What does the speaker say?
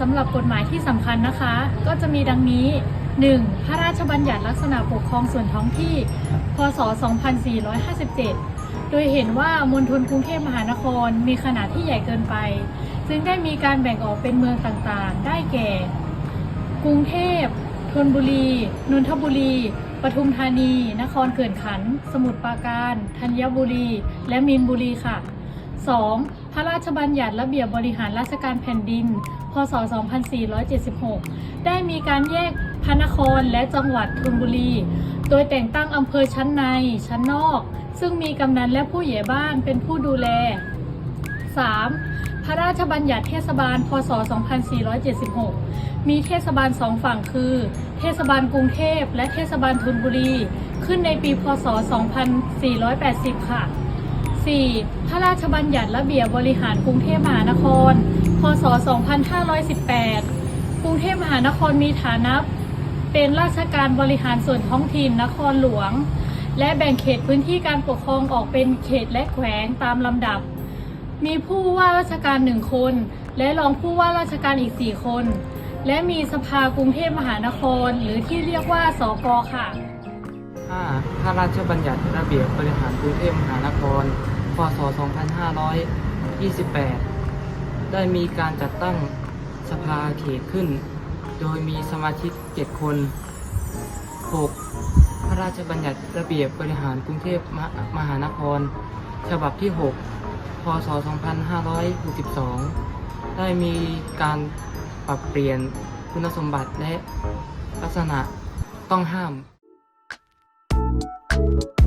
สำหรับกฎหมายที่สำคัญนะคะ ก็จะมีดังนี้ 1. พระราชบัญญัติลักษณะปกครองส่วนท้องที่ พศ 2457 โดยเห็นว่ามณฑลกรุงเทพมหานครมีขนาดที่ใหญ่เกินไป จึงได้มีการแบ่งออกเป็นเมืองต่างๆ ได้แก่ กรุงเทพธนบุรี นนทบุรี ปทุมธานี นครเขื่อนขัน สมุทรปราการ ธัญบุรี และมีนบุรีค่ะ 2. พระราชบัญญัติระเบียบบริหารราชการแผ่นดิน พศ 2476 ได้มีการแยกพระนครและจังหวัดธนบุรี โดยแต่งตั้งอำเภอชั้นใน ชั้นนอก ซึ่งมีกำนันและผู้ใหญ่บ้านเป็นผู้ดูแล 3. พระราชบัญญัติเทศบาล พศ 2476 มีเทศบาลสองฝั่งคือ เทศบาลกรุงเทพและเทศบาลธนบุรี ขึ้นในปี พศ 2480 ค่ะ 4. พระราชบัญญัติระเบียบบริหารกรุงเทพมหานคร พศ 2518 กรุงเทพมหานครมีฐานะเป็นราชการบริหารส่วนท้องถิ่นนครหลวง และแบ่งเขตพื้นที่การปกครองออกเป็นเขตและแขวงตามลำดับ มีผู้ว่าราชการหนึ่งคน และรองผู้ว่าราชการอีก 4 คน และมีสภากรุงเทพมหานคร หรือที่เรียกว่าสกค่ะ 5. พระราชบัญญัติระเบียบบริหารกรุงเทพมหานคร พศ 2528 ได้มีการจัดตั้งสภาเขตขึ้น โดยมีสมาชิก 7 คน 6. พระราชบัญญัติระเบียบบริหารกรุงเทพมหานคร ฉบับที่ 6 พศ 2562 ได้มีการปรับเปลี่ยนคุณสมบัติและลักษณะต้องห้าม you